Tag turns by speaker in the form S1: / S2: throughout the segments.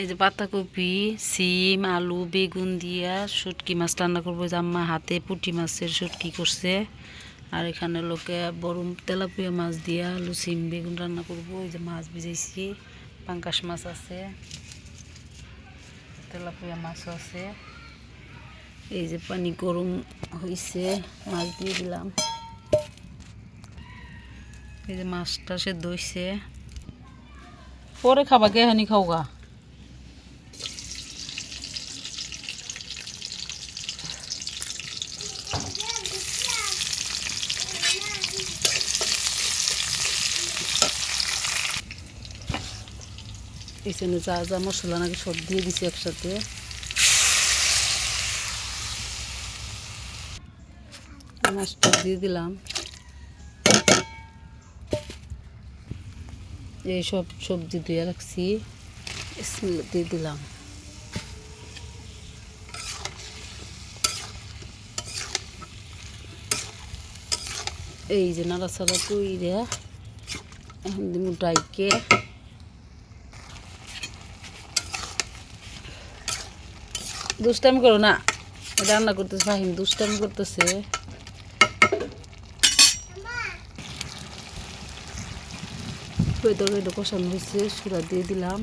S1: এই যে পাতাকপি, সিম, আলু, বেগুন দিয়া শুটকি মাছ রান্না করব। আম্মা হাতে পুঁটি মাছের শুটকি করছে। আর এখানে লোকে বড় তেলাপিয়া মাছ দিয়া আলু, সিম, বেগুন রান্না করব। এই যে মাছ ভিজাইছি পাঙ্কাশ মাছ আছে, তেলাপিয়া মাছও আছে। এই যে পানি গরম হয়েছে মাছ দিয়ে দিলাম। এই যে মাছটা সে দইছে পরে খাবা, কে হানি খাওগা? এখানে যা যা মশলা নাকি সব দিয়ে দিছি একসাথে। মাছটা দিয়ে দিলাম। এই সব সবজি ধুয়ে রাখছি। দিয়ে দিলাম। এই যে নাড়া নাড়াচাড়া কইরে এখন দিব ডাইকে। দুষ্টামি করো না রান্না করতেছে ফাহিম, দুষ্টামি করতেছে। তরকারিটা হয়েছে সুরা দিয়ে দিলাম।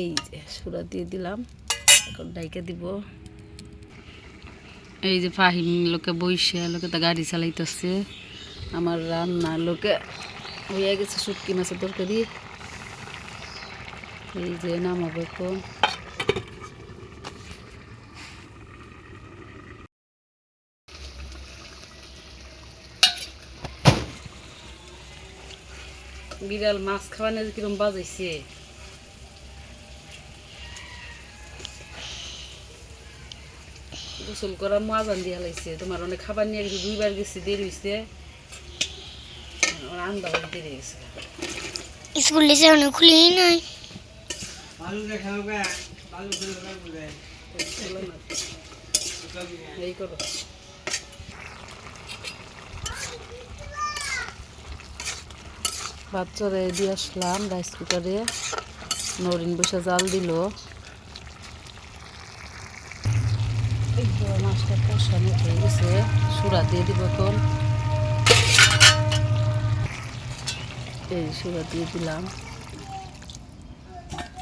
S1: এই যে সুরা দিয়ে দিলাম। ডাইকে দিব। এই যে ফাহিম লোকে বইসে, লোকে তো গাড়ি চালাইতেছে। আমার রান্না লোকে হয়ে গেছে শুটকি মাছের তরকারি। এই যে নামাবো এখন। বিড়াল মাছ খাওয়ানোর কিরম বাজাইছে? গোসল করা মাজান দিয়ে লাইছে। তোমার অনেক খাবার নিয়ে গেছে দুইবার গেছি দেরি হয়েছে আন্দা দেরি গেছে।
S2: স্কুল এসে অনেক খুলেই নাই।
S1: এই করো। বাচ্চারা দিয়ে আসলাম রাইস কুকারে। নরিন বসে জাল দিল। মাছটা হয়ে গেছে সুরা দিয়ে এই সুরা দিয়ে দিলাম।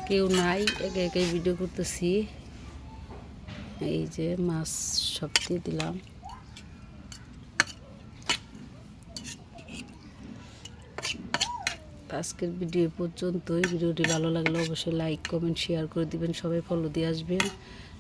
S1: কেউ নাই, একে একে ভিডিও করতেছি। এই যে মাছ সব দিয়ে দিলাম। আজকের ভিডিও পর্যন্তই। ভিডিওটি ভালো লাগলে অবশ্যই লাইক কমেন্ট শেয়ার করে দিবেন। সবাই ফলো দিয়ে আসবেন।